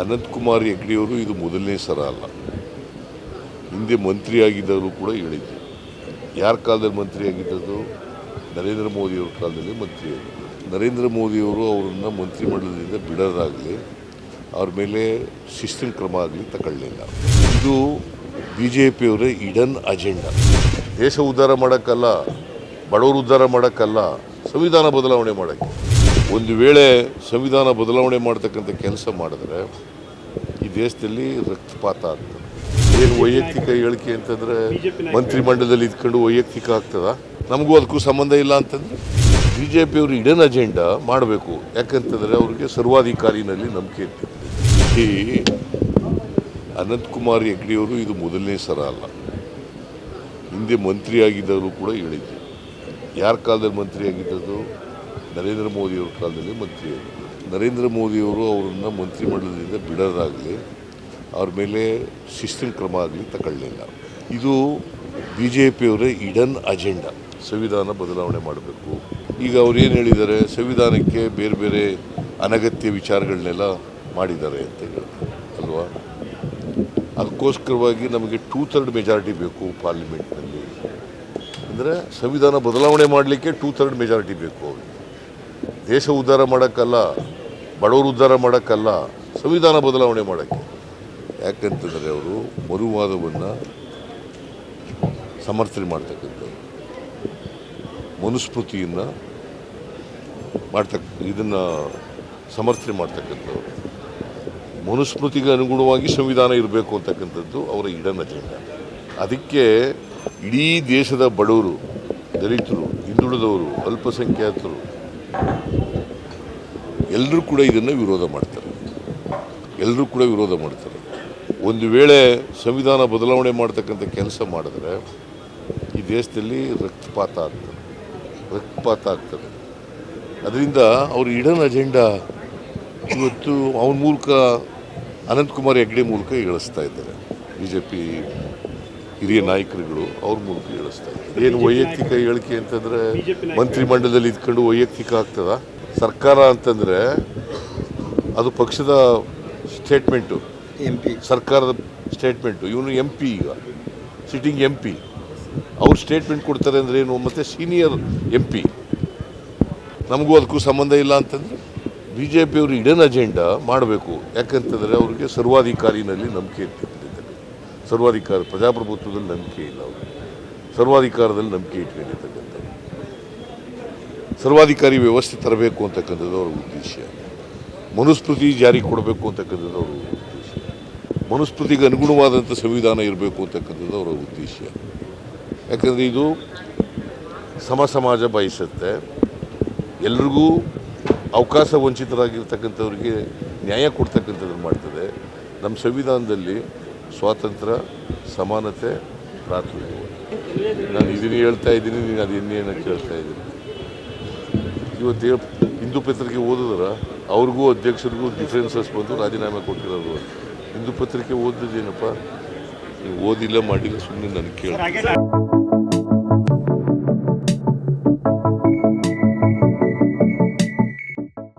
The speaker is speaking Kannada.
ಅನಂತಕುಮಾರ್ ಹೆಗ್ಡೆಯವರು ಇದು ಮೊದಲನೇ ಸಲ ಅಲ್ಲ. ಹಿಂದೆ ಮಂತ್ರಿ ಆಗಿದ್ದವರು ಕೂಡ ಹೇಳಿದ್ರು. ಯಾರ ಕಾಲದಲ್ಲಿ ಮಂತ್ರಿ ಆಗಿದ್ದದ್ದು ನರೇಂದ್ರ ಮೋದಿಯವ್ರ ಕಾಲದಲ್ಲಿ ಮಂತ್ರಿ ಆಗಿದ್ದು ನರೇಂದ್ರ ಮೋದಿಯವರು ಅವರನ್ನು ಮಂತ್ರಿಮಂಡಲದಿಂದ ಬಿಡೋದಾಗಲಿ, ಅವ್ರ ಮೇಲೆ ಶಿಸ್ತಿನ ಕ್ರಮ ಆಗಲಿ ತಗೊಳ್ಳಲಿಲ್ಲ ಇದು ಬಿ ಜೆ ಪಿಯವರೇ ಇಡನ್ ಅಜೆಂಡಾ. ದೇಶ ಉದ್ಧಾರ ಮಾಡೋಕ್ಕಲ್ಲ, ಬಡವರು ಉದ್ಧಾರ ಮಾಡೋಕ್ಕಲ್ಲ, ಸಂವಿಧಾನ ಬದಲಾವಣೆ ಮಾಡೋಕ್ಕೆ. ಒಂದು ವೇಳೆ ಸಂವಿಧಾನ ಬದಲಾವಣೆ ಮಾಡ್ತಕ್ಕಂಥ ಕೆಲಸ ಮಾಡಿದ್ರೆ ಈ ದೇಶದಲ್ಲಿ ರಕ್ತಪಾತ ಆಗ್ತದೆ. ಏನು ವೈಯಕ್ತಿಕ ಹೇಳಿಕೆ ಅಂತಂದ್ರೆ ಮಂತ್ರಿಮಂಡಲದಲ್ಲಿ ಇದ್ಕೊಂಡು ವೈಯಕ್ತಿಕ ಆಗ್ತದ? ನಮಗೂ ಅದಕ್ಕೂ ಸಂಬಂಧ ಇಲ್ಲ ಅಂತಂದ್ರೆ ಬಿ ಜೆ ಪಿಯವರು ಇಡನ್ ಅಜೆಂಡಾ ಮಾಡಬೇಕು. ಯಾಕಂತಂದರೆ ಅವ್ರಿಗೆ ಸರ್ವಾಧಿಕಾರಿನಲ್ಲಿ ನಂಬಿಕೆ ಇರ್ತದೆ ಈ ಅನಂತಕುಮಾರ್ ಹೆಗ್ಡೆಯವರು ಇದು ಮೊದಲನೇ ಸಲ ಅಲ್ಲ. ಹಿಂದೆ ಮಂತ್ರಿಯಾಗಿದ್ದವರು ಕೂಡ ಹೇಳಿದ್ರು. ಯಾರ ಕಾಲದಲ್ಲಿ ಮಂತ್ರಿ ಆಗಿದ್ದದ್ದು ನರೇಂದ್ರ ಮೋದಿಯವ್ರ ಕಾಲದಲ್ಲಿ ಮಂತ್ರಿ ನರೇಂದ್ರ ಮೋದಿಯವರು ಅವರನ್ನು ಮಂತ್ರಿಮಂಡಲದಿಂದ ಬಿಡೋದಾಗಲಿ, ಅವ್ರ ಮೇಲೆ ಶಿಸ್ತಿನ ಕ್ರಮ ಆಗಲಿ ತಗೊಳ್ಳಲಿಲ್ಲ ಇದು ಬಿ ಜೆ ಪಿಯವರೇ ಇಡನ್ ಅಜೆಂಡಾ. ಸಂವಿಧಾನ ಬದಲಾವಣೆ ಮಾಡಬೇಕು. ಈಗ ಅವ್ರು ಏನು ಹೇಳಿದ್ದಾರೆ? ಸಂವಿಧಾನಕ್ಕೆ ಬೇರೆ ಬೇರೆ ಅನಗತ್ಯ ವಿಚಾರಗಳನ್ನೆಲ್ಲ ಮಾಡಿದ್ದಾರೆ ಅಂತ ಹೇಳಿದ್ರು ಅಲ್ವಾ? ಅದಕ್ಕೋಸ್ಕರವಾಗಿ ನಮಗೆ ಟೂ ಥರ್ಡ್ ಮೆಜಾರಿಟಿ ಬೇಕು ಪಾರ್ಲಿಮೆಂಟ್ನಲ್ಲಿ ಅಂದರೆ ಸಂವಿಧಾನ ಬದಲಾವಣೆ ಮಾಡಲಿಕ್ಕೆ ಟೂ ಥರ್ಡ್ ಮೆಜಾರಿಟಿ ಬೇಕು ಅವ್ರಿಗೆ. ದೇಶ ಉದ್ಧಾರ ಮಾಡೋಕ್ಕಲ್ಲ, ಬಡವರು ಉದ್ಧಾರ ಮಾಡೋಕ್ಕಲ್ಲ, ಸಂವಿಧಾನ ಬದಲಾವಣೆ ಮಾಡೋಕ್ಕೆ. ಯಾಕಂತಂದರೆ ಅವರು ಮರುವಾದವನ್ನು ಸಮರ್ಥನೆ ಮಾಡ್ತಕ್ಕಂಥದ್ದು ಮನುಸ್ಮೃತಿಯನ್ನು ಮಾಡ್ತಕ್ಕ, ಇದನ್ನು ಸಮರ್ಥನೆ ಮಾಡ್ತಕ್ಕಂಥವ್ರು. ಮನುಸ್ಮೃತಿಗೆ ಅನುಗುಣವಾಗಿ ಸಂವಿಧಾನ ಇರಬೇಕು ಅಂತಕ್ಕಂಥದ್ದು ಅವರ ಇಡನ್ ಜನ ಅದಕ್ಕೆ ಇಡೀ ದೇಶದ ಬಡವರು, ದಲಿತರು, ಹಿಂದುಳಿದವರು, ಅಲ್ಪಸಂಖ್ಯಾತರು ಎಲ್ಲರೂ ಕೂಡ ಇದನ್ನು ವಿರೋಧ ಮಾಡ್ತಾರೆ. ಎಲ್ಲರೂ ಕೂಡ ವಿರೋಧ ಮಾಡ್ತಾರೆ. ಒಂದು ವೇಳೆ ಸಂವಿಧಾನ ಬದಲಾವಣೆ ಮಾಡ್ತಕ್ಕಂಥ ಕೆಲಸ ಮಾಡಿದ್ರೆ ಈ ದೇಶದಲ್ಲಿ ರಕ್ತಪಾತ ಆಗ್ತದೆ. ರಕ್ತಪಾತ ಆಗ್ತದೆ. ಅದರಿಂದ ಅವ್ರ ಇಡನ್ ಅಜೆಂಡಾ ಇವತ್ತು ಅವನ ಮೂಲಕ ಅನಂತಕುಮಾರ್ ಹೆಗ್ಡೆ ಮೂಲಕ ಇಳಿಸ್ತಾ ಇದ್ದಾರೆ. ಬಿ ಜೆ ಪಿ ಹಿರಿಯ ನಾಯಕರುಗಳು ಅವ್ರ ಮೂಲಕ ಹೇಳಿಸ್ತಾ ಇದ್ದಾರೆ. ಏನು ವೈಯಕ್ತಿಕ ಹೇಳಿಕೆ ಅಂತಂದರೆ ಮಂತ್ರಿಮಂಡಲದಲ್ಲಿ ಇದ್ಕೊಂಡು ವೈಯಕ್ತಿಕ ಆಗ್ತದ? ಸರ್ಕಾರ ಅಂತಂದರೆ ಅದು ಪಕ್ಷದ ಸ್ಟೇಟ್ಮೆಂಟು. ಎಂ ಪಿ ಸರ್ಕಾರದ ಸ್ಟೇಟ್ಮೆಂಟು. ಇವನು ಎಂ ಪಿ ಈಗ. ಸಿಟ್ಟಿಂಗ್ ಎಂ ಪಿ ಅವ್ರು ಸ್ಟೇಟ್ಮೆಂಟ್ ಕೊಡ್ತಾರೆ ಅಂದರೆ ಏನು? ಮತ್ತು ಸೀನಿಯರ್ ಎಂ ಪಿ ನಮಗೂ ಅದಕ್ಕೂ ಸಂಬಂಧ ಇಲ್ಲ ಅಂತಂದರೆ ಬಿ ಜೆ ಪಿಯವರು ಇಡನ್ ಅಜೆಂಡಾ ಮಾಡಬೇಕು. ಯಾಕಂತಂದರೆ ಅವ್ರಿಗೆ ಸರ್ವಾಧಿಕಾರಿನಲ್ಲಿ ನಂಬಿಕೆ ಇರ್ತದೆ ಸರ್ವಾಧಿಕಾರ, ಪ್ರಜಾಪ್ರಭುತ್ವದಲ್ಲಿ ನಂಬಿಕೆ ಇಲ್ಲ ಅವರು. ಸರ್ವಾಧಿಕಾರದಲ್ಲಿ ನಂಬಿಕೆ ಇಟ್ಕೊಂಡಿರ್ತಕ್ಕಂಥದ್ದು ಸರ್ವಾಧಿಕಾರಿ ವ್ಯವಸ್ಥೆ ತರಬೇಕು ಅಂತಕ್ಕಂಥದ್ದು ಅವರ ಉದ್ದೇಶ. ಮನುಸ್ಮೃತಿ ಜಾರಿ ಕೊಡಬೇಕು ಅಂತಕ್ಕಂಥದ್ದು ಅವರ ಉದ್ದೇಶ. ಮನುಸ್ಮೃತಿಗೆ ಅನುಗುಣವಾದಂಥ ಸಂವಿಧಾನ ಇರಬೇಕು ಅಂತಕ್ಕಂಥದ್ದು ಅವರ ಉದ್ದೇಶ. ಯಾಕಂದರೆ ಇದು ಸಮ ಸಮಾಜ ಬಯಸುತ್ತೆ. ಎಲ್ರಿಗೂ ಅವಕಾಶ ವಂಚಿತರಾಗಿರ್ತಕ್ಕಂಥವ್ರಿಗೆ ನ್ಯಾಯ ಕೊಡ್ತಕ್ಕಂಥದ್ದು ಮಾಡ್ತದೆ. ನಮ್ಮ ಸಂವಿಧಾನದಲ್ಲಿ ಸ್ವಾತಂತ್ರ್ಯ, ಸಮಾನತೆ ಪ್ರಾರ್ಥನೆ ನಾನು ಇದನ್ನೇ ಹೇಳ್ತಾ ಇದ್ದೀನಿ, ನೀನು ಅದು ಇನ್ನೇನು ಕೇಳ್ತಾ ಇದ್ದೀನಿ. ಇವತ್ತು ಹಿಂದೂ ಪತ್ರಿಕೆ ಓದಿದ್ರೆ, ಅವ್ರಿಗೂ ಅಧ್ಯಕ್ಷರಿಗೂ ಡಿಫ್ರೆನ್ಸಸ್ ಬಂದು ರಾಜೀನಾಮೆ ಕೊಟ್ಟಿರೋದು ಹಿಂದೂ ಪತ್ರಿಕೆ ಓದಿದ್ದೇನಪ್ಪ ನೀವು ಓದಿಲ್ಲ, ಮಾಡಿಲ್ಲ ಸುಮ್ಮನೆ ನನಗೆ ಕೇಳಿ.